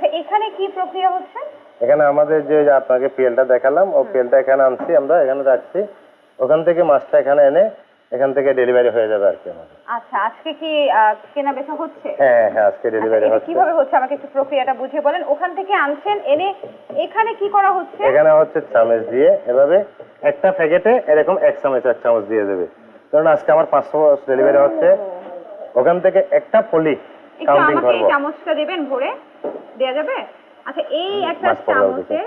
আচ্ছা এখানে কি প্রক্রিয়া হচ্ছে? এখানে আমাদের যে আপনাকে পিএলটা দেখালাম ও পিএলটা এখানে আনছি আমরা এখানে রাখছি। ওখান থেকে মাছটা এখানে এনে এখান থেকে ডেলিভারি হয়ে যাবে আর কি আমাদের। আচ্ছা আজকে কি কেনা বেচা হচ্ছে? হ্যাঁ হ্যাঁ আজকে আচ্ছা, ডেলিভারি হচ্ছে। কীভাবে হচ্ছে? আমাকে একটু প্রক্রিয়াটা বুঝিয়ে বলেন। ওখান থেকে আনছেন এনে এখানে কি করা হচ্ছে? এখানে হচ্ছে চামচ দিয়ে এভাবে একটা প্যাকেটে এরকম এক চামচ এক চামচ দিয়ে দেবে। কারণ আজকে আমার পাঁচশো ডেলিভারি হচ্ছে। ওখান থেকে একটা পলি একটু আমাকে এই চামচটা দেবেন ভরে। দেয়া যাবে? আচ্ছা এই একটা চামচে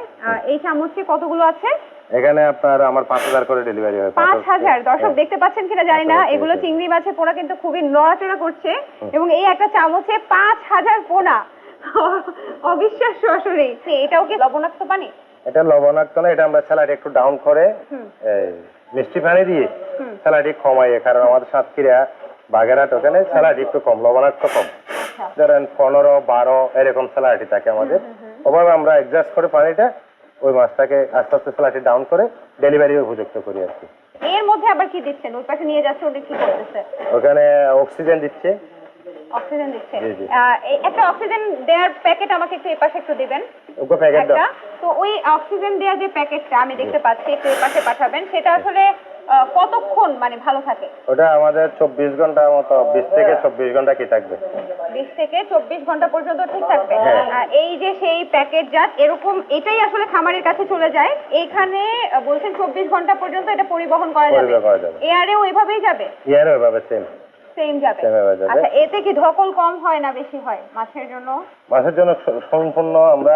এই চামচে কতগুলো আছে? এখানে আপনার আমার পাঁচ হাজার করে ডেলিভারি হয় পাঁচ হাজার। দর্শক। দেখতে পাচ্ছেন কিনা জানি না। এগুলো চিংড়ি মাছের পোনা কিন্তু খুবই নড়াচড়া করছে। এবং এই একটা চামচে পাঁচ হাজার পোনা। অবিশ্বাস্য আসলে এটাও কি লবণাক্ত পানি? এটা লবণাক্ত না এটা আমরা স্যালাড একটু ডাউন করে এই, মিষ্টি পানি দিয়ে। স্যালাড কমাইয়ে কারণ আমাদের সাতক্ষীরা বাগেরহাট ওখানে স্যালাড একটু কম লবণাক্ত কম। ধরেন পনেরো বারো এরকম স্যালাডই থাকে আমাদের। ওভাবে আমরা অ্যাডজাস্ট করে পানিটা ওই মাছটাকে আস্তে আস্তে স্যালাডি ডাউন করে ডেলিভারি উপযুক্ত করি আর কি। এর মধ্যে আবার কি দিচ্ছেন? ওই পাশে নিয়ে যাচ্ছে ওটা কি করতেছে? ওখানে অক্সিজেন দিচ্ছে। অক্সিজেন দিচ্ছে। একটা অক্সিজেন দেওয়ার প্যাকেট আমাকে একটু এই পাশে একটু দিবেন। প্যাকেট তো ওই অক্সিজেন দেওয়া যে প্যাকেটটা আমি দেখতে পাচ্ছি একটু এপাশে পাঠাবেন সেটা আসলে কতক্ষণ মানে ভালো থাকে? ওটা আমাদের চব্বিশ ঘণ্টা মতো বিশ থেকে চব্বিশ ঘণ্টা কি থাকবে? বিশ থেকে চব্বিশ ঘণ্টা পর্যন্ত ঠিক থাকবে? হ্যাঁ। আর এই যে সেই প্যাকেট জাত এরকম এটাই আসলে খামারের কাছে চলে যায়। এইখানে আহ, বলছেন চব্বিশ ঘণ্টা পর্যন্ত এটা পরিবহন করা যাবে। এয়ারেও এভাবেই যাবে? ইয়ার ওইভাবে সেম যাবে। আচ্ছা এতে কি ধকল কম হয় না বেশি হয় মাছের জন্য? মাছের জন্য সম্পূর্ণ আমরা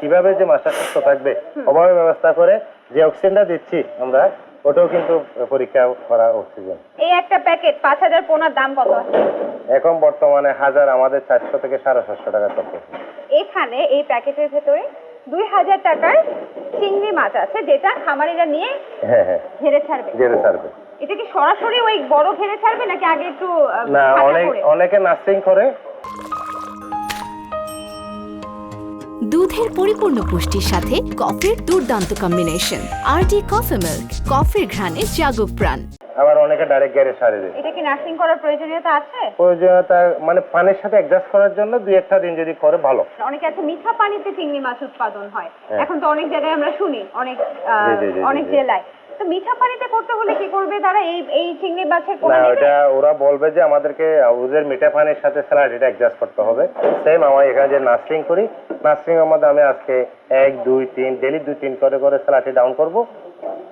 কীভাবে যে মাছটা সুস্থ থাকবে অভাবে ব্যবস্থা করে যে অক্সিজেনটা দিচ্ছি আমরা ওটাও কিন্তু পরীক্ষা করা অক্সিজেন এই একটা প্যাকেট পাঁচ হাজার পোনার দাম কত? আছে এখন বর্তমানে হাজার আমাদের চারশো থেকে সাড়ে সাতশো টাকা চলতেছে। এখানে এই প্যাকেটের ভেতরে দুই হাজার টাকার চিংড়ি মাছ আছে যেটা খামারিরা নিয়ে হ্যাঁ হ্যাঁ। ঘেরে ছাড়বে। জেরে সার্ভে এটা কি সরাসরি ওই বড় ঘেরে ছাড়বে নাকি আগে একটু না অনেক অনেকে নার্সিং করে দুধের পরিপূর্ণ পুষ্টির সাথে কফির দুর্দান্ত combination R D coffee milk কফির ঘ্রাণে জাগো প্রাণ। আবার অনেকে ডাইরেক্ট গ্যারে সারে দেয়। এটা কি নার্সিং করার প্রয়োজনীয়তা আছে? প্রয়োজনীয়তা মানে পানির সাথে অ্যাডজাস্ট করার জন্য দুই একটা দিন যদি করে ভালো। অনেকে আছে মিঠা পানিতে চিংড়ি মাছ উৎপাদন হয়। হ্যাঁ। এখন তো অনেক জায়গায় আমরা শুনি অনেক অনেক জেলায়। তো মিঠা পানিতে করতে হলে কি করবে? তারা এই এই চিংড়ি মাছের না পোনা নেবে? ওটা ওরা বলবে যে আমাদেরকে ওদের মিঠা পানির সাথে স্যালাড এটা অ্যাডজাস্ট করতে হবে। সেম আমার এখানে যে নার্সিং করি নার্সিং এর মধ্যে আমি আজকে এক দুই তিন ডেলি দুই তিন করে করে স্যালাডটি ডাউন করব।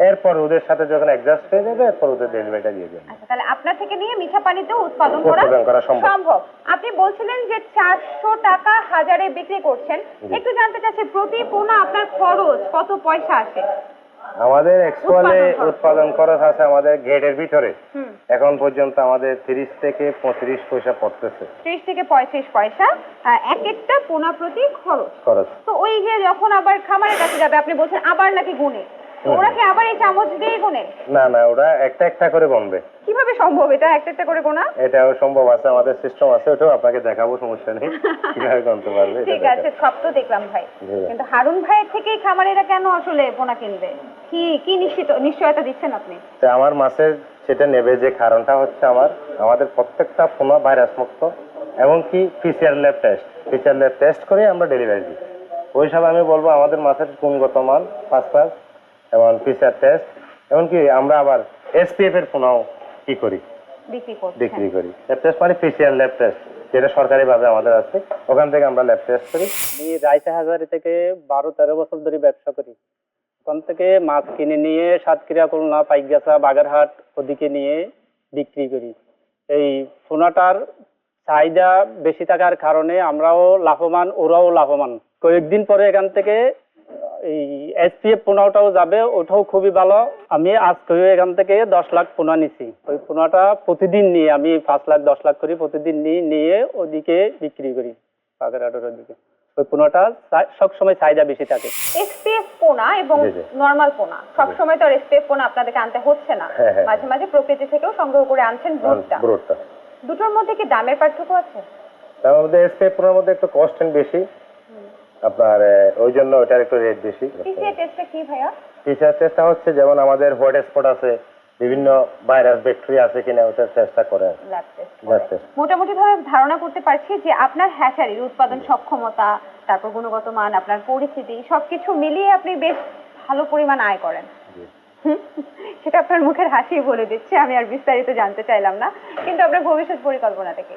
এরপর ওদের সাথে যখন অ্যাডজাস্ট হয়ে যাবে এরপর ওদের ডেলিভারিটা দিয়ে দেবেন আচ্ছা তাহলে আপনার থেকে নিয়ে মিঠা পানিতেও উৎপাদন করা উৎপাদন করা সম্ভব। সম্ভব। আপনি বলছিলেন যে চারশো টাকা হাজারে বিক্রি করছেন। একটু জানতে চাচ্ছি প্রতি পোনা আপনার খরচ কত পয়সা আসে? আমাদের অ্যাকচুয়ালি উৎপাদন খরচ। আছে আমাদের গেটের ভিতরে। এখন পর্যন্ত আমাদের তিরিশ থেকে পঁয়ত্রিশ পয়সা পড়তেছে। ত্রিশ থেকে পঁয়ত্রিশ পয়সা এক একটা পোনা প্রতি খরচ। খরচ। তো ওই যে যখন আবার খামারের কাছে যাবে আপনি বলছেন আবার নাকি গুনে? ওরা কি আবার এই চামচ দিয়ে গুনে? না না ওরা একটা একটা করে গণবে কীভাবে সম্ভব এটা? একটা একটা করে গোনা? এটাও সম্ভব আছে আমাদের সিস্টেম আছে ওটাও আপনাকে দেখাবো সমস্যা নেই। কীভাবে গণতে পারবে ঠিক আছে সব তো দেখলাম ভাই। কিন্তু হারুন ভাইয়ের থেকেই খামারেরা কেন আসলে পোনা কিনবে? কি কি নিশ্চিত নিশ্চয়তা দিচ্ছেন আপনি? তো আমার মাছের সেটা নেবে যে কারণটা হচ্ছে আমার আমাদের প্রত্যেকটা পোনা ভাইরাস মুক্ত এমনকি PCR lab test. PCR lab test করে আমরা ডেলিভারি দিই। ওই হিসাবে আমি বলব আমাদের মাছের গুণগত মান ফার্স্ট ক্লাস এবং পিসিআর টেস্ট এমনকি আমরা আবার এসপিএফ এর পোনাও কি করি? বিক্রি করি। ল্যাব টেস্ট মানে পিসিআর ল্যাব টেস্ট যেটা সরকারিভাবে আমাদের আছে। ওখান থেকে আমরা ল্যাব টেস্ট করি। আমি রায়তা হাজারি থেকে বারো তেরো বছর ধরে ব্যবসা করি। ওখান থেকে মাছ কিনে নিয়ে সাতক্ষীরা, খুলনা, পাইকগাছা, বাগেরহাট ওদিকে নিয়ে বিক্রি করি। এই ফোনাটার চাহিদা বেশি থাকার কারণে আমরাও লাভবান, ওরাও লাভবান। কয়েকদিন পরে এখান থেকে এই এসপিএফ পোনাটাও যাবে, ওটাও খুবই ভালো। আমি আজকে এখান থেকে দশ লাখ পোনা নিছি। ওই পোনাটা প্রতিদিন নিয়ে, আমি পাঁচ লাখ, দশ লাখ করি প্রতিদিন নিয়ে নিয়ে ওদিকে বিক্রি করি, বাগেরহাটের ওদিকে। ওই পোনাটা সবসময় চাহিদা বেশি থাকে। এসপিএফ পোনা এবং। নর্মাল পোনা। সবসময় তো আর এসপিএফ পোনা আপনাদেরকে আনতে হচ্ছে না। হ্যাঁ, হ্যাঁ। মাঝে মাঝে প্রকৃতি থেকেও সংগ্রহ করে আনছেন ব্রুটটা দুটোর মধ্যে কি দামের পার্থক্য আছে? তার মধ্যে এসপিএফ পোনার মধ্যে একটু কস্ট বেশি। আপনার ওই জন্য ওটার একটু রেট বেশি। পিসিএ টেস্টটা কি ভাইয়া? টিচার টেস্টটা হচ্ছে যেমন আমাদের হোয়াইট স্পট আছে। বিভিন্ন ভাইরাস ব্যাকটেরিয়া আছে কিনা ওটা চেষ্টা করে। মোটামুটি ভাবে ধারণা করতে পারছি যে আপনার হ্যাচারির উৎপাদন সক্ষমতা তারপর গুণগত মান আপনার পরিস্থিতি সবকিছু মিলিয়ে আপনি বেশ ভালো পরিমাণ আয় করেন। সেটা আপনার মুখের হাসি বলে দিচ্ছে আমি আর বিস্তারিত জানতে চাইলাম না। কিন্তু আপনার ভবিষ্যৎ পরিকল্পনাটা কি?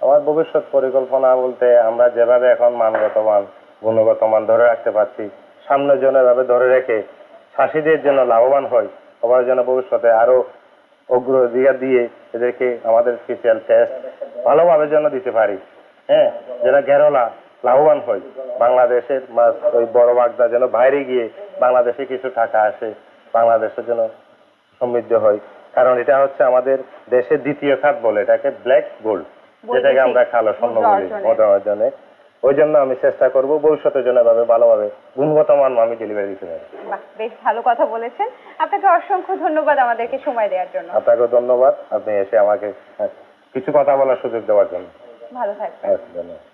আমার ভবিষ্যৎ পরিকল্পনা বলতে আমরা যেভাবে এখন মানগত মান গুণগত মান ধরে রাখতে পারছি সামনে জন্য এভাবে ধরে রেখে চাষিদের জন্য লাভবান হয় সবার জন্য ভবিষ্যতে আরও অগ্রাধিকার দিয়ে এদেরকে আমাদের স্পেশাল টেস্ট ভালোভাবে যেন দিতে পারি। হ্যাঁ যেন গেরলা লাভবান হয় বাংলাদেশের মাছ ওই বড় বাগদা যেন বাইরে গিয়ে বাংলাদেশে কিছু টাকা আসে বাংলাদেশের জন্য সমৃদ্ধ হয় কারণ এটা হচ্ছে আমাদের দেশের দ্বিতীয় খাত বলে এটাকে ব্ল্যাক গোল্ড যেটাকে আমরা কালো স্বর্ণ বলি। মুদ্রা অর্জনে। ওই জন্য আমি চেষ্টা করব ভবিষ্যতের জন্য এভাবে ভালোভাবে গুণগত মান আমি ডেলিভারি দিতে পারি। বেশ ভালো কথা বলেছেন। আপনাকে অসংখ্য ধন্যবাদ আমাদেরকে সময় দেওয়ার জন্য। আপনাকে ধন্যবাদ। আপনি এসে আমাকে হ্যাঁ, কিছু কথা বলার সুযোগ দেওয়ার জন্য। ভালো থাকবেন। হ্যাঁ, ধন্যবাদ।